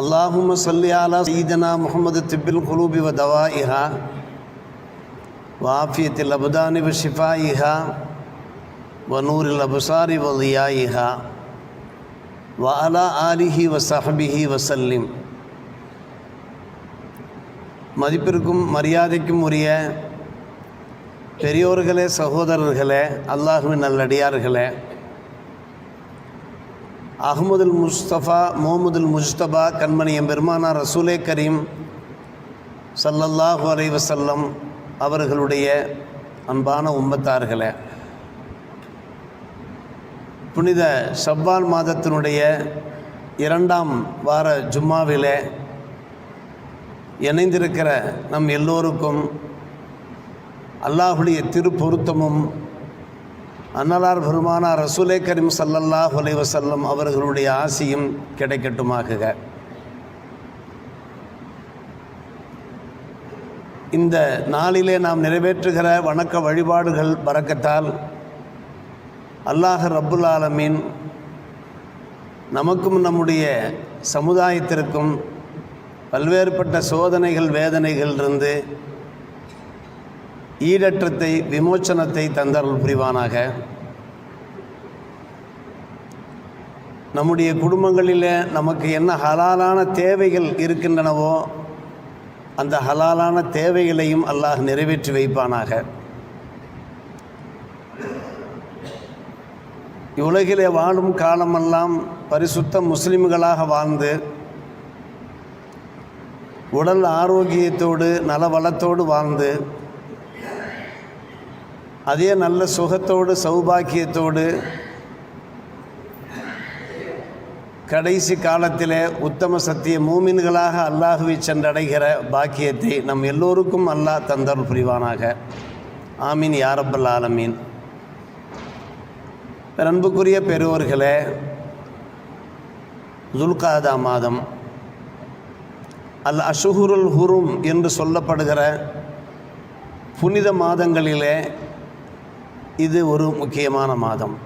அல்லாஹும் சல்லியாலா சீதனா முகமது திப்பில் குலூபி வ தவா இஹா வாஃபியத்தில் அபுதானி வ ஷிஃபா இஹா வனூரில் அபுசாரி வலியா இஹா வ அலா ஆலிஹி வ சஹபிஹி வசல்லிம் மதிப்பிற்கும் மரியாதைக்கும் உரிய பெரியோர்களே சகோதரர்களே அல்லாஹுவின் நல்லடியார்களே அகமதுல் முஸ்தபா முகமதுல் முஸ்தபா கண்மணியம் பெருமானா ரசூலே கரீம் சல்லல்லாஹு அலைஹி வஸல்லம் அவர்களுடைய அன்பான உம்மத்தார்களே. புனித ஷவ்வால் மாதத்தினுடைய இரண்டாம் வார ஜும்மாவிலே இணைந்திருக்கிற நம் எல்லோருக்கும் அல்லாஹுடைய திருப்பொருத்தமும் அன்னலார் பெருமானா ரசூலே கரீம் சல்லல்லாஹ் வசல்லம் அவர்களுடைய ஆசியும் கிடைக்கட்டுமாகுக. இந்த நாளிலே நாம் நிறைவேற்றுகிற வணக்க வழிபாடுகள் பறக்கத்தால் அல்லாஹ் ரப்புல் ஆலமீன் நமக்கும் நம்முடைய சமுதாயத்திற்கும் பல்வேறுபட்ட சோதனைகள் வேதனைகளிலிருந்து ஈடற்றத்தை விமோச்சனத்தை தந்தருள் புரிவானாக. நம்முடைய குடும்பங்களில் நமக்கு என்ன ஹலாலான தேவைகள் இருக்கின்றனவோ அந்த ஹலாலான தேவைகளையும் அல்லாஹ் நிறைவேற்றி வைப்பானாக. உலகிலே வாழும் காலமெல்லாம் பரிசுத்த முஸ்லிம்களாக வாழ்ந்து உடல் ஆரோக்கியத்தோடு நலவளத்தோடு வாழ்ந்து அதே நல்ல சுகத்தோடு சௌபாக்கியத்தோடு கடைசி காலத்தில் உத்தம சத்திய மூமின்களாக அல்லாஹுவை சென்றடைகிற பாக்கியத்தை நம் எல்லோருக்கும் அல்லாஹ் தந்தல் புரிவானாக. ஆமீன் யாரப்பல் ஆலமீன். அன்புக்குரிய பெருவர்களே துல்காதா மாதம் அல் அஷுகுருல் ஹுரும் என்று சொல்லப்படுகிற புனித மாதங்களிலே இது ஒரு முக்கியமான மாதம்.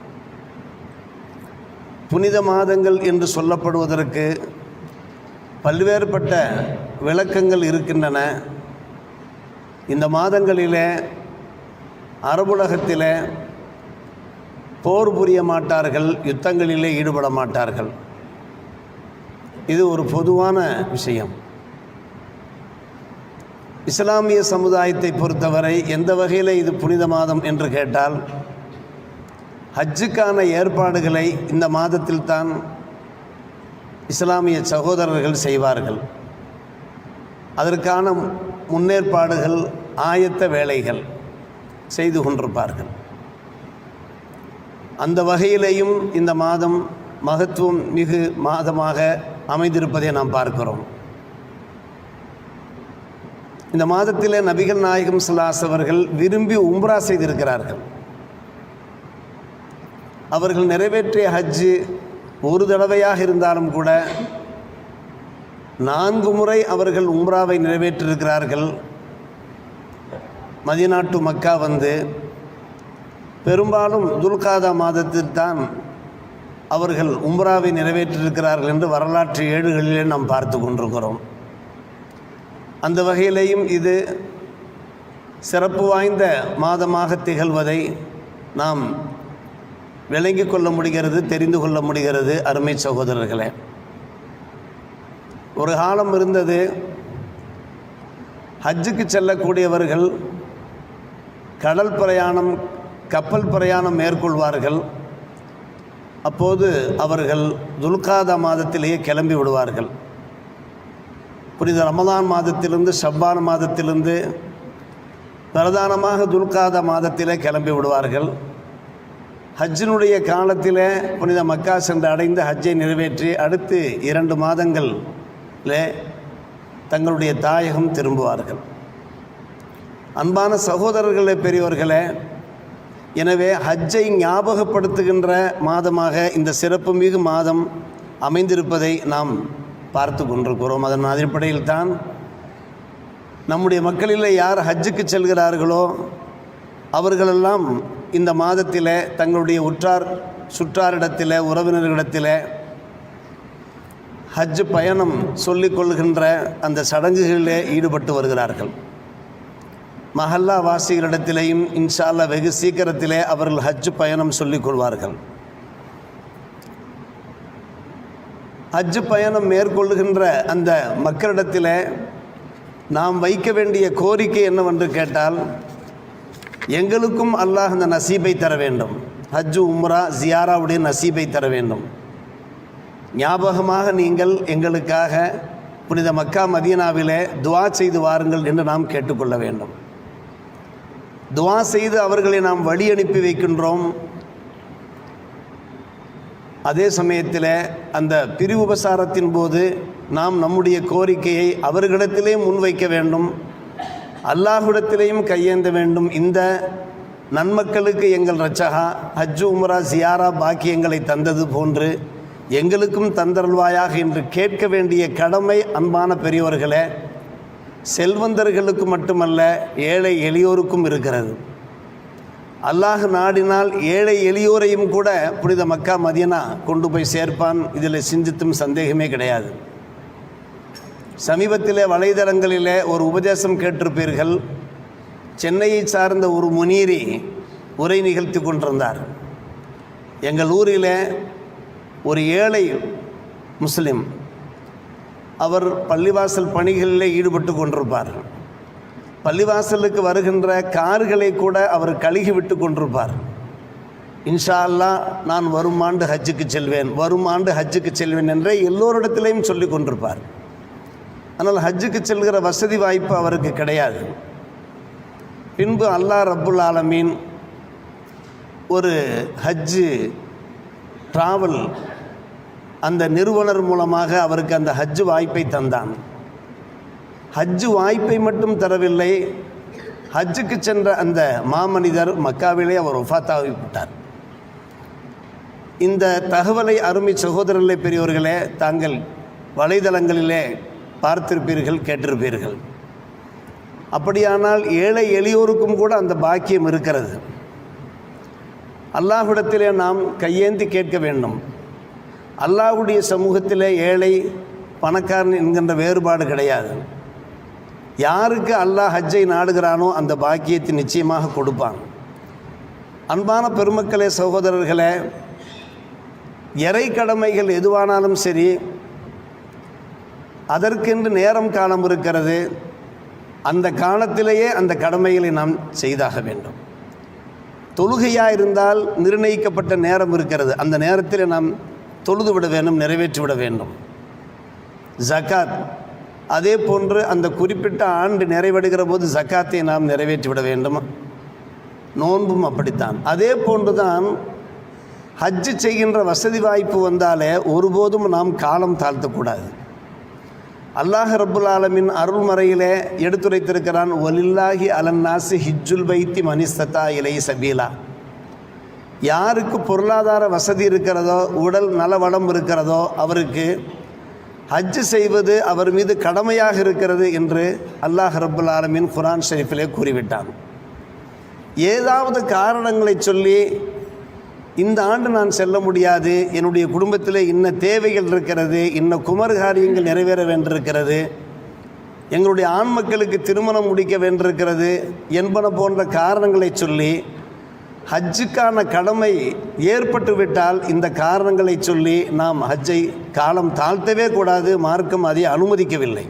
புனித மாதங்கள் என்று சொல்லப்படுவதற்கு பல்வேறுபட்ட விளக்கங்கள் இருக்கின்றன. இந்த மாதங்களிலே அரபுலகத்திலே போர் புரிய மாட்டார்கள் யுத்தங்களிலே ஈடுபட மாட்டார்கள். இது ஒரு பொதுவான விஷயம். இஸ்லாமிய சமுதாயத்தை பொறுத்தவரை எந்த வகையில் இது புனித மாதம் என்று கேட்டால் ஹஜ்ஜுக்கான ஏற்பாடுகளை இந்த மாதத்தில் தான் இஸ்லாமிய சகோதரர்கள் செய்வார்கள். அதற்கான முன்னேற்பாடுகள் ஆயத்த வேலைகள் செய்து கொண்டிருப்பார்கள். அந்த வகையிலேயும் இந்த மாதம் மகத்துவம் மிகு மாதமாக அமைந்திருப்பதை நாம் பார்க்கிறோம். இந்த மாதத்திலே நபிகள் நாயகம் சுல்லாஸ் அவர்கள் விரும்பி உம்ரா செய்திருக்கிறார்கள். அவர்கள் நிறைவேற்றிய ஹஜ்ஜு ஒரு தடவையாக இருந்தாலும் கூட நான்கு முறை அவர்கள் உம்ராவை நிறைவேற்றிருக்கிறார்கள். மதிநாட்டு மக்கா வந்து பெரும்பாலும் துல்காதா மாதத்தில் தான் அவர்கள் உம்ராவை நிறைவேற்றிருக்கிறார்கள் என்று வரலாற்று ஏடுகளிலே நாம் பார்த்து கொண்டிருக்கிறோம். அந்த வகையிலேயும் இது சிறப்பு வாய்ந்த மாதமாக திகழ்வதை நாம் விளங்கி கொள்ள முடிகிறது தெரிந்து கொள்ள முடிகிறது அருமை சகோதரர்களே. ஒரு காலம் இருந்தது ஹஜ்ஜுக்கு செல்லக்கூடியவர்கள் கடல் பிரயாணம் கப்பல் பிரயாணம் மேற்கொள்வார்கள். அப்போது அவர்கள் துல்காதா மாதத்திலேயே கிளம்பி விடுவார்கள். புனித ரமதான் மாதத்திலிருந்து ஷப்பான் மாதத்திலிருந்து பிரதானமாக துல்காத மாதத்திலே கிளம்பி விடுவார்கள். ஹஜ்ஜினுடைய காலத்தில் புனித மக்கா சென்று அடைந்து ஹஜ்ஜை நிறைவேற்றி அடுத்து இரண்டு மாதங்களில் தங்களுடைய தாயகம் திரும்புவார்கள். அன்பான சகோதரர்களே பெரியவர்களே எனவே ஹஜ்ஜை ஞாபகப்படுத்துகின்ற மாதமாக இந்த சிறப்புமிகு மாதம் அமைந்திருப்பதை நாம் பார்த்து கொண்டிருக்கிறோம். அதன் அடிப்படையில் தான் நம்முடைய மக்களில் யார் ஹஜ்ஜுக்கு செல்கிறார்களோ அவர்களெல்லாம் இந்த மாதத்தில் தங்களுடைய உற்றார் சுற்றாரிடத்தில் உறவினர்களிடத்தில் ஹஜ் பயணம் சொல்லிக் கொள்கின்ற அந்த சடங்குகளிலே ஈடுபட்டு வருகிறார்கள். மஹல்லா வாசிகளிடத்திலேயும் இன்ஷா வெகு சீக்கிரத்திலே அவர்கள் ஹஜ் பயணம் சொல்லிக் கொள்வார்கள். ஹஜ் பயணம் மேற்கொள்கின்ற அந்த மக்களிடத்தில் நாம் வைக்க வேண்டிய கோரிக்கை என்னவென்று கேட்டால் எங்களுக்கும் அல்லாஹ் அந்த நசீபை தர வேண்டும். ஹஜ்ஜு உம்ரா ஜியாராவுடைய நசீபை தர வேண்டும். ஞாபகமாக நீங்கள் எங்களுக்காக புனித மக்கா மதீனாவிலே துவா செய்து வாருங்கள் என்று நாம் கேட்டுக்கொள்ள வேண்டும். துவா செய்து அவர்களை நாம் வழி அனுப்பி வைக்கின்றோம். அதே சமயத்தில் அந்த பிரிவுபசாரத்தின் போது நாம் நம்முடைய கோரிக்கையை அவர்களிடத்திலே முன்வைக்க வேண்டும். அல்லாஹுடத்திலேயும் கையேந்த வேண்டும். இந்த நன்மக்களுக்கு எங்கள் ரச்சகா ஹஜ்ஜு உம்ரா சியாரா பாக்கியங்களை தந்தது போன்று எங்களுக்கும் தந்தருள்வாயாக என்று கேட்க வேண்டிய கடமை அன்பான பெரியவர்களே செல்வந்தர்களுக்கு மட்டுமல்ல ஏழை எளியோருக்கும் இருக்கிறது. அல்லாஹ் நாடினால் ஏழை எளியோரையும் கூட புனித மக்கா மதியனா கொண்டு போய் சேர்ப்பான். இதில் சிந்தித்தும் சந்தேகமே கிடையாது. சமீபத்திலே வலைதளங்களிலே ஒரு உபதேசம் கேட்டிருப்பீர்கள். சென்னையை சார்ந்த ஒரு முனீரி உரை நிகழ்த்தி கொண்டிருந்தார். எங்கள் ஊரில் ஒரு ஏழை முஸ்லிம் அவர் பள்ளிவாசல் பணிகளிலே ஈடுபட்டு கொண்டிருப்பார். பள்ளிவாசலுக்கு வருகின்ற கார்களை கூட அவர் கழுகி விட்டு கொண்டிருப்பார். இன்ஷா அல்லாஹ் நான் வரும் ஆண்டு ஹஜ்ஜுக்கு செல்வேன் வரும் ஆண்டு ஹஜ்ஜுக்கு செல்வேன் என்றே எல்லோரிடத்திலையும் சொல்லி கொண்டிருப்பார். ஆனால் ஹஜ்ஜுக்கு செல்கிற வசதி வாய்ப்பு அவருக்கு கிடையாது. பின்பு அல்லாஹ் ரப்புல் ஆலமீன் ஒரு ஹஜ்ஜு ட்ராவல் அந்த நிறுவனர் மூலமாக அவருக்கு அந்த ஹஜ்ஜு வாய்ப்பை தந்தான். ஹஜ்ஜு வாய்ப்பை மட்டும் தரவில்லை. ஹஜ்ஜுக்கு சென்ற அந்த மாமனிதர் மக்காவிலே அவர் ஒஃபாத்தாகி விட்டார். இந்த தகவலை அருமை சகோதரர்களே பெரியவர்களே தாங்கள் வலைதளங்களிலே பார்த்திருப்பீர்கள் கேட்டிருப்பீர்கள். அப்படியானால் ஏழை எளியோருக்கும் கூட அந்த பாக்கியம் இருக்கிறது. அல்லாஹ்விடத்திலே நாம் கையேந்தி கேட்க வேண்டும். அல்லாஹ்வுடைய சமூகத்திலே ஏழை பணக்காரன் என்கின்ற வேறுபாடு கிடையாது. யாருக்கு அல்லாஹ் ஹஜ்ஜை நாடுகிறானோ அந்த பாக்கியத்தை நிச்சயமாக கொடுப்பான். அன்பான பெருமக்களே சகோதரர்களே இறை கடமைகள் எதுவானாலும் சரி அதற்கென்று நேரம் காலம் இருக்கிறது. அந்த காலத்திலேயே அந்த கடமைகளை நாம் செய்தாக வேண்டும். தொழுகையாக இருந்தால் நிர்ணயிக்கப்பட்ட நேரம் இருக்கிறது. அந்த நேரத்தில் நாம் தொழுது விட வேண்டும் நிறைவேற்றி விட வேண்டும். ஜக்காத் அதே போன்று அந்த குறிப்பிட்ட ஆண்டு நிறைவடைகிற போது ஜக்காத்தை நாம் நிறைவேற்றி விட வேண்டும்? நோன்பும் அப்படித்தான். அதே போன்று தான் ஹஜ்ஜு செய்கின்ற வசதி வாய்ப்பு வந்தாலே ஒருபோதும் நாம் காலம் தாழ்த்தக்கூடாது. அல்லாஹ் ரபுல் ஆலமின் அருள்மறையிலே எடுத்துரைத்திருக்கிறான் ஒலில்லாஹி அலன்னாசி ஹிஜ்ஜுல் வைத்தி மனிஸ்தத்தா இலை சபீலா. யாருக்கு பொருளாதார வசதி இருக்கிறதோ உடல் நலவளம் இருக்கிறதோ அவருக்கு ஹஜ்ஜு செய்வது அவர் மீது கடமையாக இருக்கிறது என்று அல்லாஹ் ரபுல் ஆலமின் குரான் ஷெரீஃபிலே கூறிவிட்டான். ஏதாவது காரணங்களை சொல்லி இந்த ஆண்டு நான் செல்ல முடியாது என்னுடைய குடும்பத்தில் இன்ன தேவைகள் இருக்கிறது இன்ன குமர் காரியங்கள் நிறைவேற வேண்டியிருக்கிறது எங்களுடைய ஆண் மக்களுக்கு திருமணம் முடிக்க வேண்டியிருக்கிறது என்பன போன்ற காரணங்களை சொல்லி ஹஜ்ஜுக்கான கடமை ஏற்பட்டுவிட்டால் இந்த காரணங்களை சொல்லி நாம் ஹஜ்ஜை காலம் தாழ்த்தவே கூடாது மார்க்கம் அதை அனுமதிக்கவில்லை.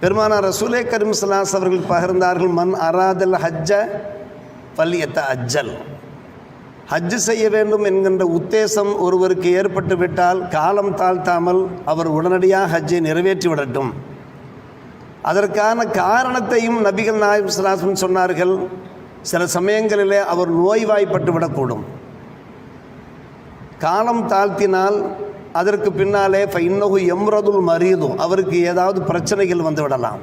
பெருமானார் ரசூலே கரீம் சலாஸ் அவர்கள் பகிர்ந்தார்கள் மண் அராதல் ஹஜ்ஜ பல்யத்த அஜ்ஜல் ஹஜ்ஜு செய்ய வேண்டும் என்கின்ற உத்தேசம் ஒருவருக்கு ஏற்பட்டுவிட்டால் காலம் தாழ்த்தாமல் அவர் உடனடியாக ஹஜ்ஜை நிறைவேற்றி விடட்டும். அதற்கான காரணத்தையும் நபிகள் நாயம் சலாசன் சொன்னார்கள் சில சமயங்களிலே அவர் நோய்வாய்ப்பட்டு விடக்கூடும். காலம் தாழ்த்தினால் அதற்கு பின்னாலே இன்னொகு எம்ரதுல் மரியதும் அவருக்கு ஏதாவது பிரச்சனைகள் வந்து விடலாம்.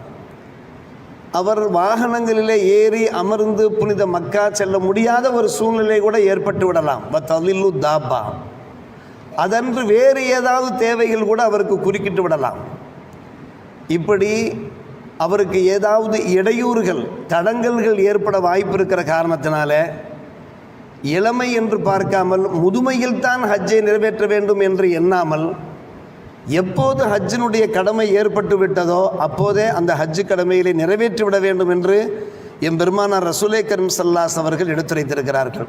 அவர் வாகனங்களிலே ஏறி அமர்ந்து புனித மக்கா செல்ல முடியாத ஒரு சூழ்நிலை கூட ஏற்பட்டு விடலாம். தலில்லு தாபா அதன்று வேறு ஏதாவது தேவைகள் கூட அவருக்கு குறுக்கிட்டு விடலாம். இப்படி அவருக்கு ஏதாவது இடையூறுகள் தடங்கல்கள் ஏற்பட வாய்ப்பு இருக்கிற காரணத்தினால இளமை என்று பார்க்காமல் முதுமையில் தான் ஹஜ்ஜை நிறைவேற்ற வேண்டும் என்று எண்ணாமல் எப்போது ஹஜ்ஜினுடைய கடமை ஏற்பட்டு விட்டதோ அப்போதே அந்த ஹஜ்ஜு கடமைகளை நிறைவேற்றி விட வேண்டும் என்று எம் பெருமானார் ரசூலே கரீம் சல்லாஸ் அவர்கள் எடுத்துரைத்திருக்கிறார்கள்.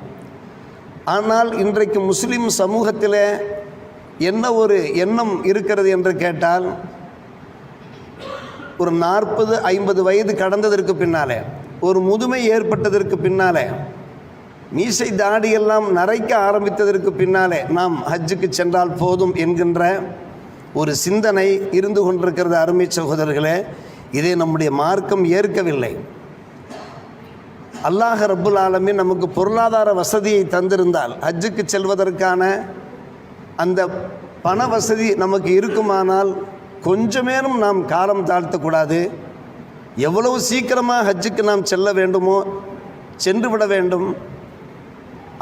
ஆனால் இன்றைக்கு முஸ்லிம் சமூகத்தில் என்ன ஒரு எண்ணம் இருக்கிறது என்று கேட்டால் ஒரு நாற்பது ஐம்பது வயது கடந்ததற்கு பின்னாலே ஒரு முதுமை ஏற்பட்டதற்கு பின்னாலே மீசை தாடியெல்லாம் நரைக்க ஆரம்பித்ததற்கு பின்னாலே நாம் ஹஜ்ஜுக்கு சென்றால் போதும் என்கின்ற ஒரு சிந்தனை இருந்து கொண்டிருக்கிறது அருமை சகோதரர்களே. இதை நம்முடைய மார்க்கம் ஏற்கவில்லை. அல்லாஹ் ரப்புல் ஆலமே நமக்கு பொருளாதார வசதியை தந்திருந்தால் ஹஜ்ஜுக்கு செல்வதற்கான அந்த பண வசதி நமக்கு இருக்குமானால் கொஞ்சமேனும் நாம் காலம் தாழ்த்தக்கூடாது. எவ்வளவு சீக்கிரமாக ஹஜ்ஜுக்கு நாம் செல்ல வேண்டுமோ சென்று விட வேண்டும்.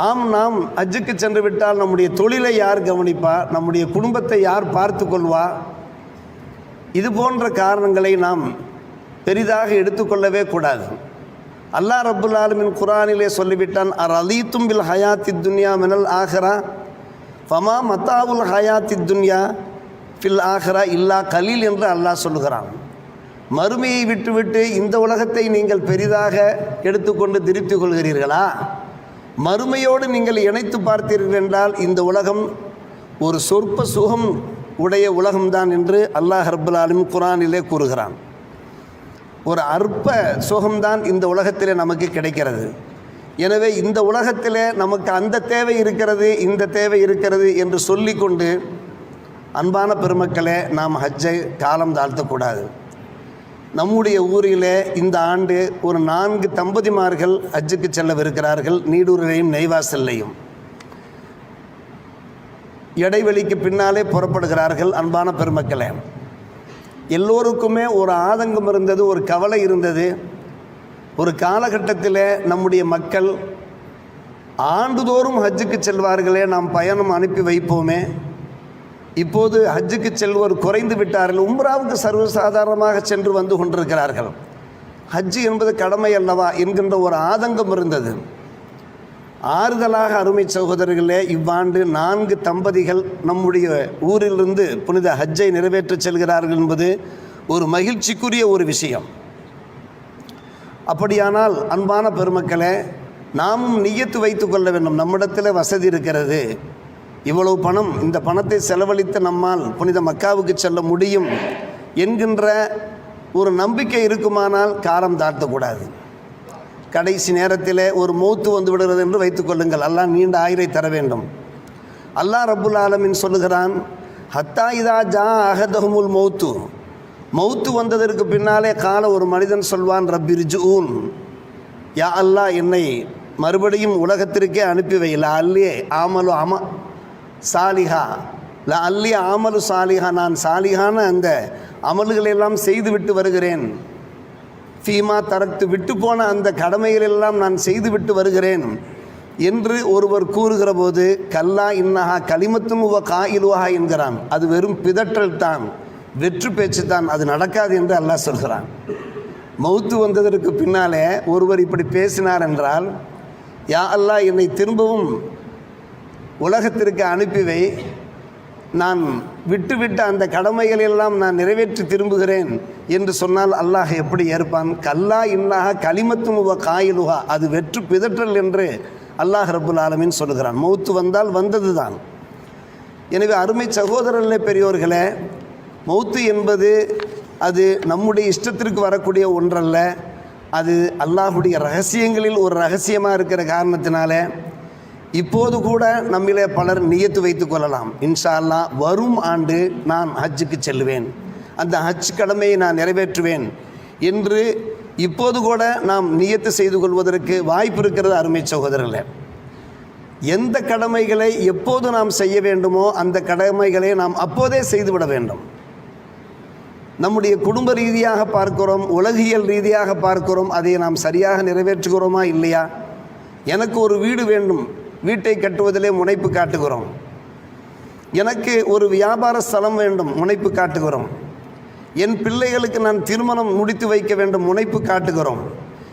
ஆம் நாம் ஹஜ்ஜுக்கு சென்று விட்டால் நம்முடைய தொழிலை யார் கவனிப்பா? நம்முடைய குடும்பத்தை யார் பார்த்து கொள்வா? இது போன்ற காரணங்களை நாம் பெரிதாக எடுத்துக்கொள்ளவே கூடாது. அல்லாஹ் ரப்புல் ஆலமின் குரானிலே சொல்லிவிட்டான் அர் அலீத்தும் பில் ஹயாத்தி துன்யா மினல் ஆஹரா ஃபமா மத்தாவுல் ஹயாத்தி துன்யா ஃபில் ஆஹரா இல்லா கலீல் என்று அல்லாஹ் சொல்லுகிறான். மறுமையை விட்டுவிட்டு இந்த உலகத்தை நீங்கள் பெரிதாக எடுத்துக்கொண்டு திருப்தி கொள்கிறீர்களா? மறுமையோடு நீங்கள் இணைத்து பார்த்தீர்கள் என்றால் இந்த உலகம் ஒரு சொற்ப சுகம் உடைய உலகம்தான் என்று அல்லாஹ் ரப்புல் குரானிலே கூறுகிறான். ஒரு அற்ப சுகம்தான் இந்த உலகத்திலே நமக்கு கிடைக்கிறது. எனவே இந்த உலகத்திலே நமக்கு அந்த தேவை இருக்கிறது இந்த தேவை இருக்கிறது என்று சொல்லிக்கொண்டு அன்பான பெருமக்களே நாம் ஹஜ்ஜை காலம் தாழ்த்தக்கூடாது. நம்முடைய ஊரிலே இந்த ஆண்டு ஒரு நான்கு தம்பதிமார்கள் ஹஜ்ஜுக்கு செல்லவிருக்கிறார்கள் நீடூரிலையும் நெய்வாசல்லையும். இடைவெளிக்கு பின்னாலே புறப்படுகிறார்கள் அன்பான பெருமக்களே. எல்லோருக்குமே ஒரு ஆதங்கம் இருந்தது ஒரு கவலை இருந்தது. ஒரு காலகட்டத்தில் நம்முடைய மக்கள் ஆண்டுதோறும் ஹஜ்ஜுக்கு செல்வார்களே நாம் பயணம் அனுப்பி வைப்போமே. இப்போது ஹஜ்ஜுக்கு செல்வோர் குறைந்து விட்டார்கள். உம்ராவுக்கு சர்வசாதாரணமாக சென்று வந்து கொண்டிருக்கிறார்கள். ஹஜ்ஜு என்பது கடமை அல்லவா என்கின்ற ஒரு ஆதங்கம் இருந்தது. ஆறுதலாக அருமை சகோதரர்களே இவ்வாண்டு நான்கு தம்பதிகள் நம்முடைய ஊரிலிருந்து புனித ஹஜ்ஜை நிறைவேற்றச் செல்கிறார்கள் என்பது ஒரு மகிழ்ச்சிக்குரிய ஒரு விஷயம். அப்படியானால் அன்பான பெருமக்களே நாமும் நியத்து வைத்து கொள்ள வேண்டும். நம்மிடத்தில் வசதி இருக்கிறது. இவ்வளவு பணம் இந்த பணத்தை செலவழித்து நம்மால் புனித மக்காவுக்கு செல்ல முடியும் என்கின்ற ஒரு நம்பிக்கை இருக்குமானால் காரம் தாழ்த்தக்கூடாது. கடைசி நேரத்தில் ஒரு மௌத்து வந்து விடுகிறது என்று வைத்துக்கொள்ளுங்கள் அல்லாஹ் நீண்ட ஆயிரை தர வேண்டும். அல்லாஹ் ரபுல் ஆலமின் சொல்லுகிறான் ஹத்தா இதா ஜா அகதஹமுல் மௌத்து. மௌத்து வந்ததற்கு பின்னாலே கால ஒரு மனிதன் சொல்வான் ரப்பிர்ஜூன் யா அல்லாஹ் என்னை மறுபடியும் உலகத்திற்கே அனுப்பி வைல அல்லே ஆமலோ அம சாலிஹா. ல அல்லி ஆமலு சாலிஹா. நான் சாலிஹான அந்த அமல்களெல்லாம் செய்துவிட்டு வருகிறேன். ஃபீமா தரத்து விட்டு போன அந்த கடமைகளெல்லாம் நான் செய்துவிட்டு வருகிறேன். என்று ஒருவர் கூறுகிற போது கல்லா இன்னஹா களிமத்தும் உவ காயிலுவஹா என்கிறான். அது வெறும் பிதற்றல் தான். வெற்று பேச்சு தான். அது நடக்காது என்று அல்லாஹ் சொல்கிறான். மௌத்து வந்ததற்கு பின்னாலே ஒருவர் இப்படி பேசினார் என்றால் யா அல்லாஹ் என்னை திரும்பவும் உலகத்திற்கு அனுப்பி வை நான் விட்டுவிட்ட அந்த கடமைகள் எல்லாம் நான் நிறைவேற்றி திரும்புகிறேன் என்று சொன்னால் அல்லாஹ் எப்படி ஏற்பான்? கல்லா இன்னாக களிமத்தும் உவ காயிலுகா அது வெற்று பிதற்றல் என்று அல்லாஹ் ரபுல் ஆலமின் சொல்லுகிறான் மௌத்து வந்தால் வந்தது தான் எனவே அருமை சகோதரர்களே பெரியோர்களே மௌத்து என்பது அது நம்முடைய இஷ்டத்திற்கு வரக்கூடிய ஒன்றல்ல. அது அல்லாஹுடைய ரகசியங்களில் ஒரு ரகசியமாக இருக்கிற காரணத்தினாலே இப்போது கூட நம்மிலே பலர் நியத்து வைத்துக் கொள்ளலாம். இன்ஷா வரும் ஆண்டு நான் ஹஜ்ஜுக்கு செல்லுவேன் அந்த ஹஜ் கடமையை நான் நிறைவேற்றுவேன் என்று இப்போது கூட நாம் நியத்து செய்து கொள்வதற்கு வாய்ப்பு இருக்கிறது அருமை சகோதரர்களே. எந்த கடமைகளை எப்போது நாம் செய்ய வேண்டுமோ அந்த கடமைகளை நாம் அப்போதே செய்துவிட வேண்டும். நம்முடைய குடும்ப ரீதியாக பார்க்கிறோம் உலகியல் ரீதியாக பார்க்கிறோம் அதை நாம் சரியாக நிறைவேற்றுகிறோமா இல்லையா? எனக்கு ஒரு வீடு வேண்டும். வீட்டை கட்டுவதிலே முனைப்பு காட்டுகிறோம். எனக்கு ஒரு வியாபார ஸ்தலம் வேண்டும் முனைப்பு காட்டுகிறோம். என் பிள்ளைகளுக்கு நான் திருமணம் முடித்து வைக்க வேண்டும் முனைப்பு காட்டுகிறோம்.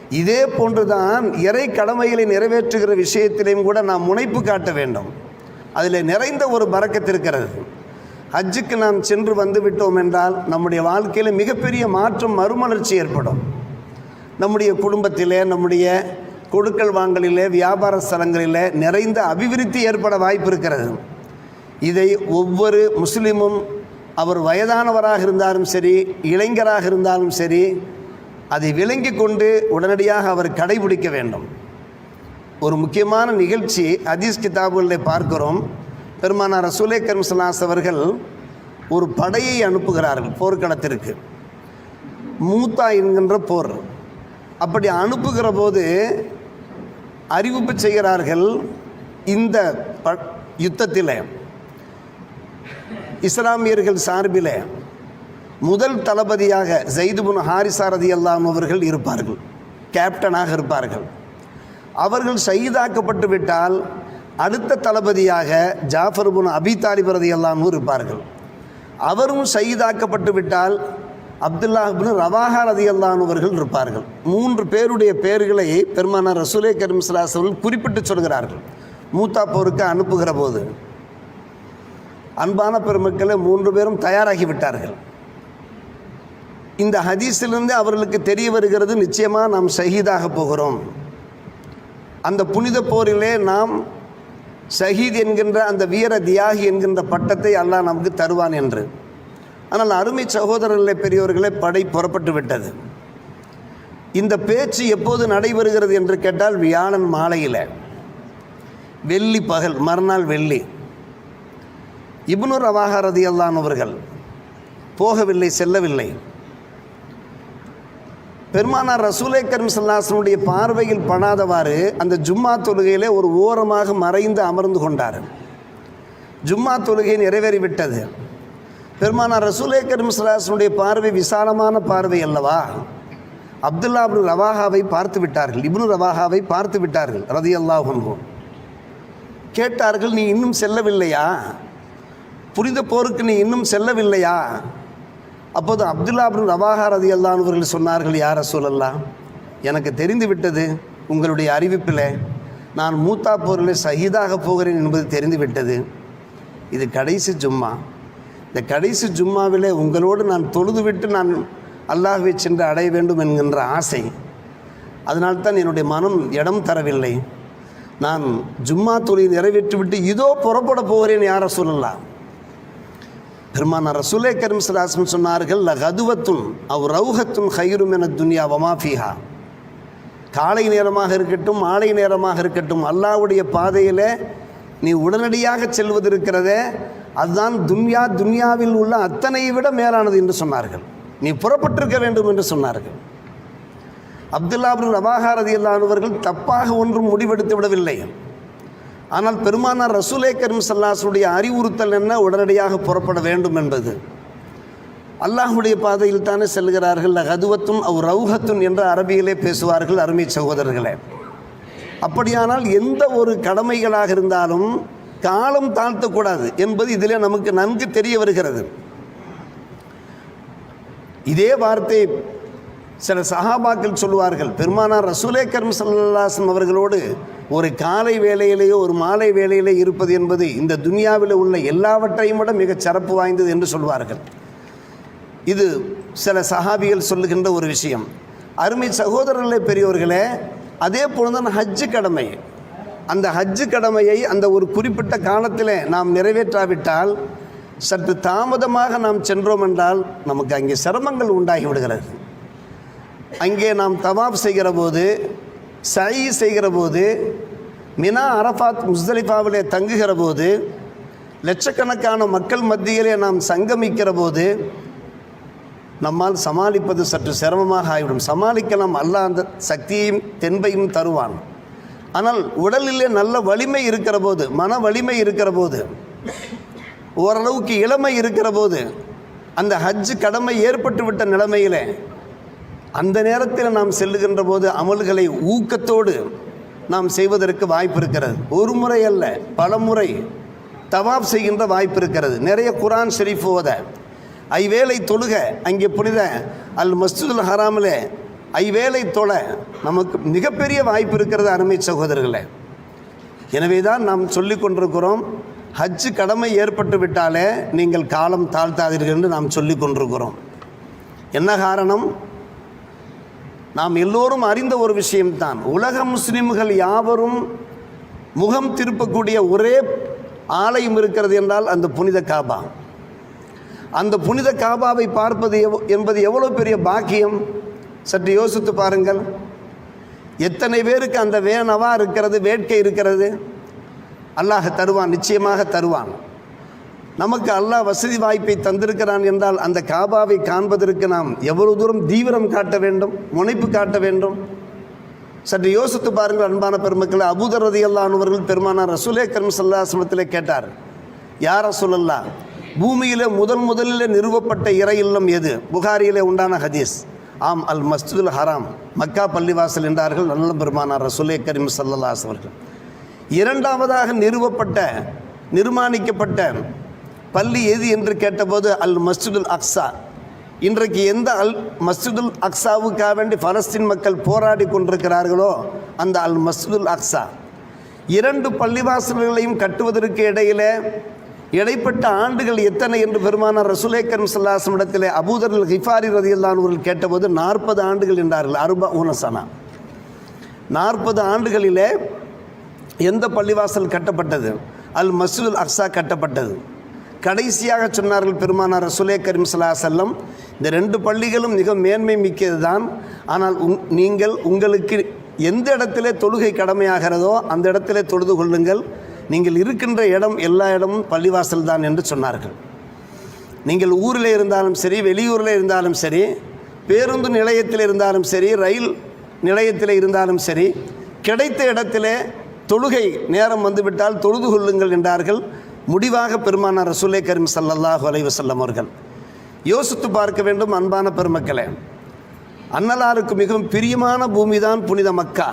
இதே போன்றுதான் இறை கடமைகளை நிறைவேற்றுகிற விஷயத்திலையும் கூட நாம் முனைப்பு காட்ட வேண்டும். அதில் நிறைந்த ஒரு பறக்கத்து இருக்கிறது. ஹஜ்ஜுக்கு நாம் சென்று வந்து விட்டோம் என்றால் நம்முடைய வாழ்க்கையில் மிகப்பெரிய மாற்றம் மறுமலர்ச்சி ஏற்படும். நம்முடைய குடும்பத்திலே நம்முடைய கொடுக்கல் வாங்கலிலே வியாபார ஸ்தலங்களிலே நிறைந்த அபிவிருத்தி ஏற்பட வாய்ப்பு இருக்கிறது. இதை ஒவ்வொரு முஸ்லீமும் அவர் வயதானவராக இருந்தாலும் சரி இளைஞராக இருந்தாலும் சரி அதை விளங்கி கொண்டு உடனடியாக அவர் கடைபிடிக்க வேண்டும். ஒரு முக்கியமான நிகழ்ச்சி அதீஸ் கிதாபுகளில் பார்க்கிறோம். பெருமானார் ரசூலே கர்மசலாஸ் அவர்கள் ஒரு படையை அனுப்புகிறார்கள் போர்க்களத்திற்கு. மூத்தா என்கின்ற போர். அப்படி அனுப்புகிற போது அறிவிப்பு செய்கிறார்கள் இந்த ப யுத்தத்தில். இஸ்லாமியர்கள் சார்பில் முதல் தளபதியாக ஜெய்துபுன் ஹாரிசாரதி அல்லாம் அவர்கள் இருப்பார்கள். கேப்டனாக இருப்பார்கள். அவர்கள் ஷஹீதாக்கப்பட்டு விட்டால் அடுத்த தளபதியாக ஜாஃபர் புன் அபி தாலிபரதி அல்லாமும் இருப்பார்கள். அவரும் ஷஹீதாக்கப்பட்டு விட்டால் அப்துல்லாஹிபின் ரவாஹா ரதி அவர்கள் இருப்பார்கள். மூன்று பேருடைய பெயர்களை பெருமானார் ரசூலே கரீம் ஸல்லல்லாஹு குறிப்பிட்டு சொல்கிறார்கள். மூத்தா போருக்கு அனுப்புகிற போது அன்பான பெருமக்களை மூன்று பேரும் தயாராகிவிட்டார்கள் இந்த ஹதீஸிலிருந்து அவர்களுக்கு தெரிய வருகிறது நிச்சயமாக நாம் ஷஹீதாக போகிறோம். அந்த புனித போரிலே நாம் ஷஹீத் என்கின்ற அந்த வீர தியாகி என்கின்ற பட்டத்தை அல்லாஹ் நமக்கு தருவான் என்று. ஆனால் அருமை சகோதரர்களே பெரியவர்களே படை புறப்பட்டு விட்டது. இந்த பேச்சு எப்போது நடைபெறுகிறது என்று கேட்டால் வியாழன் மாலையில். வெள்ளி பகல் மறுநாள் வெள்ளி. இப்னு ரவாஹா ரதியல்லான் அவர்கள் போகவில்லை செல்லவில்லை. பெருமானார் ரசூலை கரும் சல்லாசனுடைய பார்வையில் படாதவாறு அந்த ஜும்மா தொழுகையிலே ஒரு ஓரமாக மறைந்து அமர்ந்து கொண்டார். ஜும்மா தொழுகை நிறைவேறிவிட்டது. பெருமானார் ரசூலே கரும் பார்வை விசாலமான பார்வை அல்லவா? அப்துல்லா அப்னு ரவாஹாவை பார்த்து விட்டார்கள். இப்னு ரவாஹாவை பார்த்து விட்டார்கள் ரதி அல்லாஹுன்கும் கேட்டார்கள் நீ இன்னும் செல்லவில்லையா? புரிந்த போருக்கு நீ இன்னும் செல்லவில்லையா? அப்போது அப்துல்லா அப்னு ரவாஹா ரதி அல்லானவர்கள் சொன்னார்கள் யார் ரசூலல்லா எனக்கு தெரிந்து விட்டது உங்களுடைய அறிவிப்பில். நான் மூத்தா போரில் சகிதாக போகிறேன் என்பது தெரிந்துவிட்டது. இது கடைசி ஜும்மா. இந்த கடைசி ஜும்மாவிலே உங்களோடு நான் தொழுதுவிட்டு நான் அல்லாஹுவை சென்று அடைய வேண்டும் என்கின்ற ஆசை. அதனால்தான் என்னுடைய மனம் இடம் தரவில்லை. நான் ஜும்மா தொழில் நிறைவேற்றிவிட்டு இதோ புறப்பட போகிறேன் யார சொல்லலாம் பெருமான ரசூலே கரீம் சலாசம் சொன்னார்கள் லகதுவத்துன் அவ் ரவுஹத்துன் ஹைரும் என துன்யா வமாஃபிஹா காலை நேரமாக இருக்கட்டும் மாலை நேரமாக இருக்கட்டும் அல்லாவுடைய பாதையில் நீ உடனடியாக செல்வதிருக்கிறதே அதுதான் துன்யா துன்யாவில் உள்ள அத்தனையை விட மேலானது என்று சொன்னார்கள். நீ புறப்பட்டிருக்க வேண்டும் என்று சொன்னார்கள். அப்துல்லா அப்துல் ரவாஹாரதி அல்லானவர்கள் தப்பாக ஒன்றும் முடிவெடுத்து விடவில்லை. ஆனால் பெருமானார் ரசூலே கரும் சல்லாஸுடைய அறிவுறுத்தல் என்ன? உடனடியாக புறப்பட வேண்டும் என்பது. அல்லாஹுடைய பாதையில் தானே செல்கிறார்கள். ஹதுவத்தும் அவ் ரவுஹத்துன் என்ற அரபியிலே பேசுவார்கள் அருமை சகோதரர்களே. அப்படியானால் எந்த ஒரு கடமைகளாக இருந்தாலும் காலம் தாழ்த்தக்கூடாது என்பது இதில் நமக்கு நன்கு தெரிய வருகிறது. இதே வார்த்தை சில சஹாபாக்கள் சொல்லுவார்கள் பெருமானார் ரசூலே கர்ம் சல்லாசம் அவர்களோடு ஒரு காலை வேலையிலேயோ ஒரு மாலை வேலையிலே இருப்பது என்பது இந்த துனியாவில் உள்ள எல்லாவற்றையும் விட மிகச் சிறப்பு வாய்ந்தது என்று சொல்வார்கள் இது சில சஹாபிகள் சொல்லுகின்ற ஒரு விஷயம். அருமை சகோதரர்களே பெரியோர்களே அதே போலதான் ஹஜ்ஜு கடமை. அந்த ஹஜ்ஜு கடமையை அந்த ஒரு குறிப்பிட்ட காலத்தில் நாம் நிறைவேற்றாவிட்டால் சற்று தாமதமாக நாம் சென்றோம் என்றால் நமக்கு அங்கே சிரமங்கள் உண்டாகி விடுகிறது. அங்கே நாம் தவாப் செய்கிற போது சை செய்கிற போது மினா அரஃபாத் முஸ்தலிஃபாவிலே தங்குகிற போது லட்சக்கணக்கான மக்கள் மத்தியிலே நாம் சங்கமிக்கிற போது நம்மால் சமாளிப்பது சற்று சிரமமாக ஆகிவிடும். சமாளிக்கலாம் அல்ல அந்த சக்தியையும் தென்பையும் தருவான். ஆனால் உடலிலே நல்ல வலிமை இருக்கிற போது மன வலிமை இருக்கிற போது ஓரளவுக்கு இளமை இருக்கிற போது அந்த ஹஜ்ஜு கடமை ஏற்பட்டுவிட்ட நிலைமையிலே அந்த நேரத்தில் நாம் செல்லுகின்ற போது அமல்களை ஊக்கத்தோடு நாம் செய்வதற்கு வாய்ப்பு இருக்கிறது. ஒரு முறை அல்ல பல முறை தவாப் செய்கின்ற வாய்ப்பு இருக்கிறது. நிறைய குரான் ஷெரீஃப் ஓத ஐவேளை தொழுக அங்கே புனித அல் மஸ்ஜிதுல் ஹராமில் ஐவேளை தொழ நமக்கு மிகப்பெரிய வாய்ப்பு இருக்கிறது அருமை சகோதரர்களே. எனவே தான் நாம் சொல்லி கொண்டிருக்கிறோம் ஹஜ்ஜு கடமை ஏற்பட்டு விட்டாலே நீங்கள் காலம் தாழ்த்தாதீர்கள் என்று நாம் சொல்லிக் கொண்டிருக்கிறோம். என்ன காரணம்? நாம் எல்லோரும் அறிந்த ஒரு விஷயம்தான். உலக முஸ்லிம்கள் யாவரும் முகம் திருப்பக்கூடிய ஒரே ஆலயம் இருக்கிறது என்றால் அந்த புனித காபா. அந்த புனித காபாவை பார்ப்பது எவ் என்பது எவ்வளோ பெரிய பாக்கியம்? சற்று யோசித்து பாருங்கள். எத்தனை பேருக்கு அந்த வேணவா இருக்கிறது வேட்கை இருக்கிறது? அல்லாஹ் தருவான் நிச்சயமாக தருவான். நமக்கு அல்லாஹ் வசதி வாய்ப்பை தந்திருக்கிறான் என்றால் அந்த காபாவை காண்பதற்கு நாம் எவ்வளவு தூரம் தீவிரம் காட்ட வேண்டும் முனைப்பு காட்ட வேண்டும்? சற்று யோசித்து பாருங்கள் அன்பான பெருமக்களை. அபுதரதி அல்லானவர்கள் பெருமானார் ரசூலே கரும் சல்லாசிரமத்திலே கேட்டார் யார் ரசூலல்லா பூமியிலே முதல் முதலில் நிறுவப்பட்ட இறை இல்லம் எது? புகாரியிலே உண்டான ஹதீஸ். ஆம் அல் மஸ்ஜிதுல் ஹராம். மக்கா பள்ளிவாசல் என்றார்கள் நல்ல பெருமானார் ரசுலே கரீம் சல்லல்லாஸ் அவர்கள். இரண்டாவதாக நிறுவப்பட்ட நிர்மாணிக்கப்பட்ட பள்ளி எது என்று கேட்டபோது அல் மஸ்ஜிதுல் அக்ஸா. இன்றைக்கு எந்த அல் மஸ்ஜிதுல் அக்ஸாவுக்காக வேண்டி பலஸ்தீன் மக்கள் போராடி கொண்டிருக்கிறார்களோ அந்த அல் மஸ்ஜிதுல் அக்ஸா. இரண்டு பள்ளிவாசல்களையும் கட்டுவதற்கு இடையிலே இடைப்பட்ட ஆண்டுகள் எத்தனை என்று பெருமானார் ரசுலே கரும் சல்லாசம் இடத்திலே அபூதரில் ஹிஃபாரி ரதியல்லானவர்கள் கேட்டபோது நாற்பது ஆண்டுகள் என்றார்கள். அருபா ஊனசனா நாற்பது ஆண்டுகளிலே எந்த பள்ளிவாசல் கட்டப்பட்டது? அல் மசூல் அக்ஸா கட்டப்பட்டது. கடைசியாக சொன்னார்கள் பெருமானார் ரசுலே கரீம் சலா செல்லம் இந்த ரெண்டு பள்ளிகளும் மிக மேன்மை மிக்கது தான். ஆனால் உங் நீங்கள் உங்களுக்கு எந்த இடத்திலே தொழுகை கடமையாகிறதோ அந்த இடத்திலே தொழுது கொள்ளுங்கள். நீங்கள் இருக்கின்ற இடம் எல்லா இடமும் பள்ளிவாசல் தான் என்று சொன்னார்கள். நீங்கள் ஊரில் இருந்தாலும் சரி வெளியூரில் இருந்தாலும் சரி பேருந்து நிலையத்தில் இருந்தாலும் சரி ரயில் நிலையத்தில் இருந்தாலும் சரி கிடைத்த இடத்திலே தொழுகை நேரம் வந்துவிட்டால் தொழுது கொள்ளுங்கள் என்றார்கள் முடிவாக பெருமானார் ரசூலே கரீம் சல்லல்லாஹு அலைவசல்லம் அவர்கள். யோசித்து பார்க்க வேண்டும் அன்பான பெருமக்களே. அன்னலாருக்கு மிகவும் பிரியமான பூமிதான் புனித மக்கா.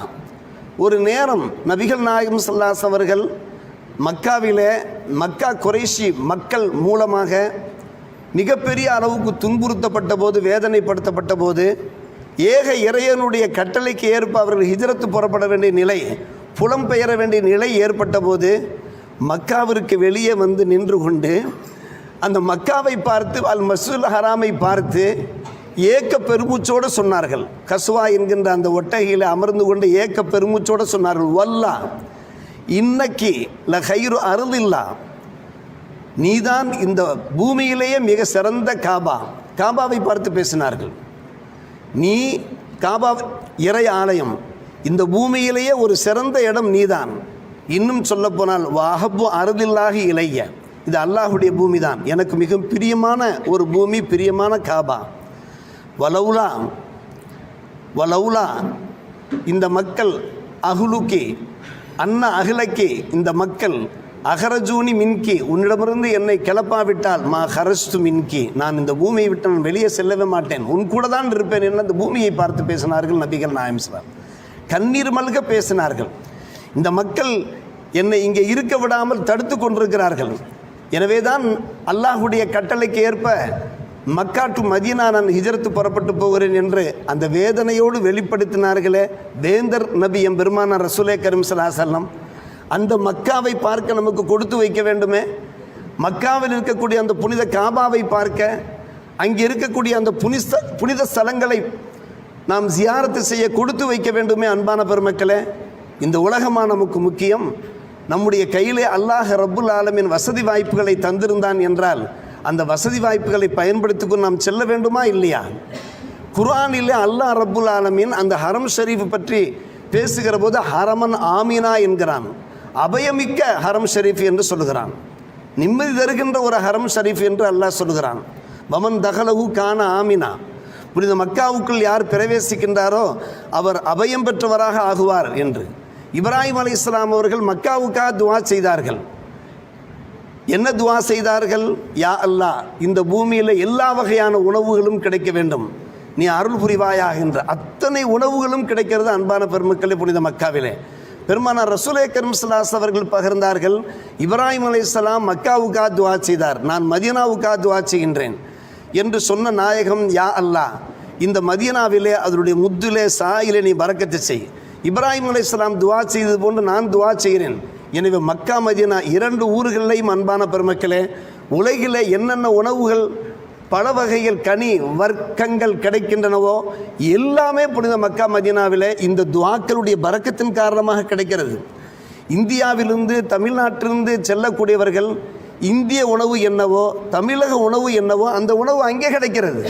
ஒரு நேரம் நபிகள் நாயகம் சல்லாஸ் அவர்கள் மக்காவில் மக்கா குறைஷி மக்கள் மூலமாக மிகப்பெரிய அளவுக்கு துன்புறுத்தப்பட்ட போது வேதனைப்படுத்தப்பட்ட போது ஏக இறையனுடைய கட்டளைக்கு ஏற்ப அவர்கள் ஹிஜரத்து புறப்பட வேண்டிய நிலை புலம்பெயர வேண்டிய நிலை ஏற்பட்ட போது மக்காவிற்கு வெளியே வந்து நின்று கொண்டு அந்த மக்காவை பார்த்து அல் மசூல் ஹராமை பார்த்து ஏக்க பெருமூச்சோடு சொன்னார்கள். கசுவா என்கின்ற அந்த ஒட்டகையில் அமர்ந்து கொண்டு ஏக்க பெருமூச்சோடு சொன்னார்கள். வல்லா இன்னைக்கு ல ஹைரு அருளில்லா. நீதான் இந்த பூமியிலேயே மிக சிறந்த காபா. காபாவை பார்த்து பேசினார்கள். நீ காபா இறை ஆலயம். இந்த பூமியிலேயே ஒரு சிறந்த இடம் நீதான். இன்னும் சொல்லப்போனால் வாஹப்பு அறுதில்லாகி இளைய இது அல்லாஹுடைய பூமி தான் எனக்கு மிக பிரியமான ஒரு பூமி பிரியமான காபா. வலவுலா வலவுலா இந்த மக்கள் அகுலுக்கி அன்ன அகிலக்கி இந்த மக்கள் அகரஜூனி மின்கி உன்னிடமிருந்து என்னை கிளப்பாவிட்டால் மா ஹரஸ்து மின்கி. நான் இந்த பூமியை விட்டு நான் வெளியே செல்லவே மாட்டேன். உன் கூட தான் இருப்பேன் என்று அந்த பூமியை பார்த்து பேசினார்கள் நபிகள் நாயம் கண்ணீர் மல்க பேசினார்கள். இந்த மக்கள் என்னை இங்கே இருக்க விடாமல் தடுத்து கொண்டிருக்கிறார்கள். எனவே தான் அல்லாஹுடைய கட்டளைக்கு ஏற்ப மக்கா டு மதீனா நான் ஹிஜரத்து புறப்பட்டு போகிறேன் என்று அந்த வேதனையோடு வெளிப்படுத்தினார்களே வேந்தர் நபி எம் பெருமான ரசுலே கரீம் அந்த மக்காவை பார்க்க நமக்கு கொடுத்து வைக்க வேண்டுமே? மக்காவில் இருக்கக்கூடிய அந்த புனித காபாவை பார்க்க அங்கே இருக்கக்கூடிய அந்த புனித புனித ஸ்தலங்களை நாம் ஜியாரத்து செய்ய கொடுத்து வைக்க வேண்டுமே அன்பான பெருமக்களே? இந்த உலகமாக நமக்கு முக்கியம்? நம்முடைய கையிலே அல்லாஹ் ரப்புல் ஆலமின் வசதி வாய்ப்புகளை தந்திருந்தான் என்றால் அந்த வசதி வாய்ப்புகளை பயன்படுத்திக்கும் நாம் செல்ல வேண்டுமா? இல்லையா? குர்ஆனிலே அல்லாஹ் ரப்புல் ஆலமீன் அந்த ஹரம் ஷரீஃப் பற்றி பேசுகிற போது ஹரமன் ஆமினா என்கிறான். அபயமிக்க ஹரம் ஷரீஃப் என்று சொல்லுகிறான். நிம்மதி தருகின்ற ஒரு ஹரம் ஷரீஃப் என்று அல்லாஹ் சொல்லுகிறான். வமன் தகலகு கான ஆமினா. புனித மக்காவுக்குள் யார் பிரவேசிக்கின்றாரோ அவர் அபயம் பெற்றவராக ஆகுவார் என்று. இப்ராஹிம் அலி இஸ்லாம் அவர்கள் மக்காவுக்காக துவா செய்தார்கள். என்ன துவா செய்தார்கள்? யா அல்லாஹ் இந்த பூமியில் எல்லா வகையான உணவுகளும் கிடைக்க வேண்டும். நீ அருள் புரிவாயாக என்ற அத்தனை உணவுகளும் கிடைக்கிறது அன்பான பெருமக்களே புனித மக்காவிலே. பெருமானார் ரசூலே கர்மஸ்லாஸ் அவர்கள் பகிர்ந்தார்கள் இப்ராஹிம் அலையாம் மக்காவுக்கா துவா செய்தார் நான் மதியனாவுக்கா துவா செய்கின்றேன். என்று சொன்ன நாயகம் யா அல்லாஹ் இந்த மதியனாவிலே அதனுடைய முத்திலே சாயிலே நீ பறக்கத்தை செய். இப்ராஹிம் அலையாம் துவா செய்தது போன்று நான் துவா செய்கிறேன். எனவே மக்கா மதீனா இரண்டு ஊர்களையும் அன்பான பெருமக்களே உலகில் என்னென்ன உணவுகள் பல வகையில் கனி வர்க்கங்கள் கிடைக்கின்றனவோ எல்லாமே புனித மக்கா மதீனாவில் இந்த துவாக்களுடைய பறக்கத்தின் காரணமாக கிடைக்கிறது. இந்தியாவிலிருந்து தமிழ்நாட்டிலிருந்து செல்லக்கூடியவர்கள் இந்திய உணவு என்னவோ தமிழக உணவு என்னவோ அந்த உணவு அங்கே கிடைக்கிறது.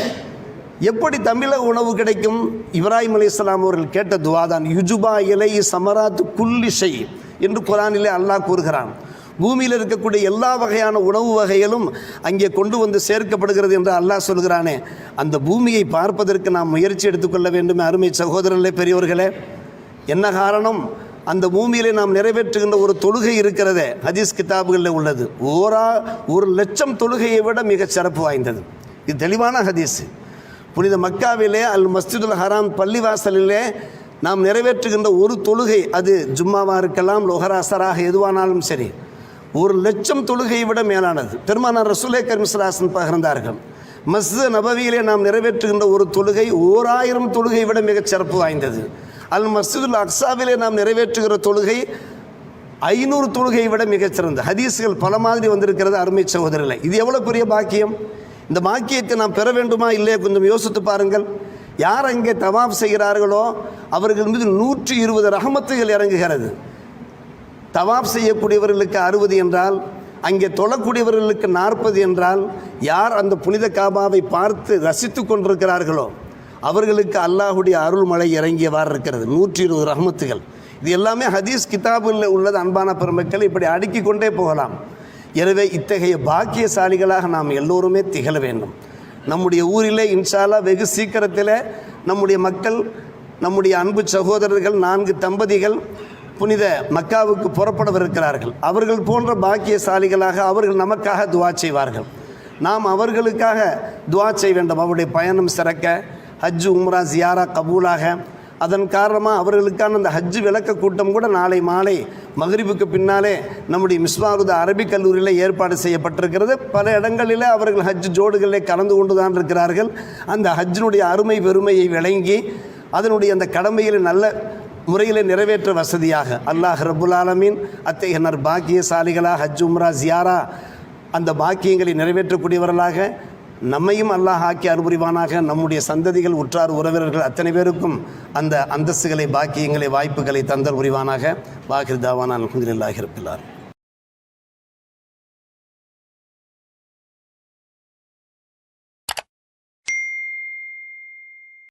எப்படி தமிழக உணவு கிடைக்கும்? இப்ராஹிம் அலி இஸ்லாம் அவர்கள் கேட்ட துவாதான் யுஜுபா இலை சமராத் குல்லிஷை என்று குரானிலே அல்லாஹ் கூறுகிறான். பூமியில் இருக்கக்கூடிய எல்லா வகையான உணவு வகைகளும் அங்கே கொண்டு வந்து சேர்க்கப்படுகிறது என்று அல்லாஹ் சொல்கிறானே. அந்த பூமியை பார்ப்பதற்கு நாம் முயற்சி எடுத்துக்கொள்ள வேண்டும் அருமை சகோதரர்களே பெரியவர்களே என்ன காரணம்? அந்த பூமியிலே நாம் நிறைவேற்றுகின்ற ஒரு தொழுகை இருக்கிறதே ஹதீஸ் கிதாபுகளில் உள்ளது. ஓரா ஒரு லட்சம் தொழுகையை விட மிகச் சிறப்பு வாய்ந்தது. இது தெளிவான ஹதீஸ். புனித மக்காவிலே அல் மஸ்ஜிதுல் ஹராம் பள்ளிவாசலிலே நாம் நிறைவேற்றுகின்ற ஒரு தொழுகை அது ஜும்மாவாக இருக்கலாம் லொஹராசராக எதுவானாலும் சரி. ஒரு லட்சம் தொழுகையை விட மேலானது. பெருமானார் ரசூலே கர்மிஸ்லாசன் பகிர்ந்தார்கள். மஸ்ஜித் நபவியிலே நாம் நிறைவேற்றுகின்ற ஒரு தொழுகை ஓர் ஆயிரம் தொழுகையை விட மிகச் சிறப்பு வாய்ந்தது. அல் மஸ்ஜிதுல் அக்ஸாவிலே நாம் நிறைவேற்றுகிற தொழுகை ஐநூறு தொழுகையை விட மிகச்சிறந்த ஹதீஸ்கள் பல மாதிரி வந்திருக்கிறது அருமை சகோதரர்களை. இது எவ்வளோ பெரிய பாக்கியம்? இந்த பாக்கியத்தை நாம் பெற வேண்டுமா? இல்லையா? கொஞ்சம் யோசித்து பாருங்கள். யார் அங்கே தவாப் செய்கிறார்களோ அவர்கள் மீது நூற்றி இருபது ரஹமத்துகள் இறங்குகிறது. தவாப் செய்யக்கூடியவர்களுக்கு அறுபது என்றால் அங்கே தொழக்கூடியவர்களுக்கு நாற்பது என்றால் யார் அந்த புனித காபாவை பார்த்து ரசித்து கொண்டிருக்கிறார்களோ அவர்களுக்கு அல்லாஹுடைய அருள்மழை இறங்கியவாறு இருக்கிறது. நூற்றி இருபது ரஹமத்துகள். இது எல்லாமே ஹதீஸ் கிதாபில் உள்ளது. அன்பான பெருமக்கள் இப்படி அடுக்கிக் கொண்டே போகலாம். எனவே இத்தகைய பாக்கியசாலிகளாக நாம் எல்லோருமே திகழ வேண்டும். நம்முடைய ஊரிலே இன்ஷாலா வெகு சீக்கிரத்தில் நம்முடைய மக்கள் நம்முடைய அன்பு சகோதரர்கள் நான்கு தம்பதிகள் புனித மக்காவுக்கு புறப்படவிருக்கிறார்கள். அவர்கள் போன்ற பாக்கியசாலிகளாக அவர்கள் நமக்காக துவா செய்வார்கள். நாம் அவர்களுக்காக துவா செய்ய வேண்டும். அவருடைய பயணம் சிறக்க ஹஜ் உம்ரா ஜியாரா கபூலாக அதன் காரணமாக அவர்களுக்கான அந்த ஹஜ்ஜு விளக்க கூட்டம் கூட நாளை மாலை மகரிபுக்கு பின்னாலே நம்முடைய மிஸ்வாருத அரபிக் கல்லூரியில் ஏற்பாடு செய்யப்பட்டிருக்கிறது. பல இடங்களில் அவர்கள் ஹஜ் ஜோடுகளில் கலந்து கொண்டு தான் இருக்கிறார்கள். அந்த ஹஜ்ஜினுடைய அருமை பெருமையை விளங்கி அதனுடைய அந்த கடமைகளை நல்ல முறையில் நிறைவேற்ற வசதியாக அல்லாஹ் ரபுல் ஆலமீன் அத்தகைய பாக்கியசாலிகளாக ஹஜ் உம்ரா ஜியாரா அந்த பாக்கியங்களை நிறைவேற்றக்கூடியவர்களாக நம்மையும் அல்லாஹ் ஆக்கி அருபுரிவானாக. நம்முடைய சந்ததிகள் உற்றார் உறவினர்கள் அத்தனை பேருக்கும் அந்த அந்தஸ்துகளை பாக்கியங்களை வாய்ப்புகளை தந்தல் புரிவானாக பாகிர் தாவான அலமதுல்லாஹி ரபில்லார்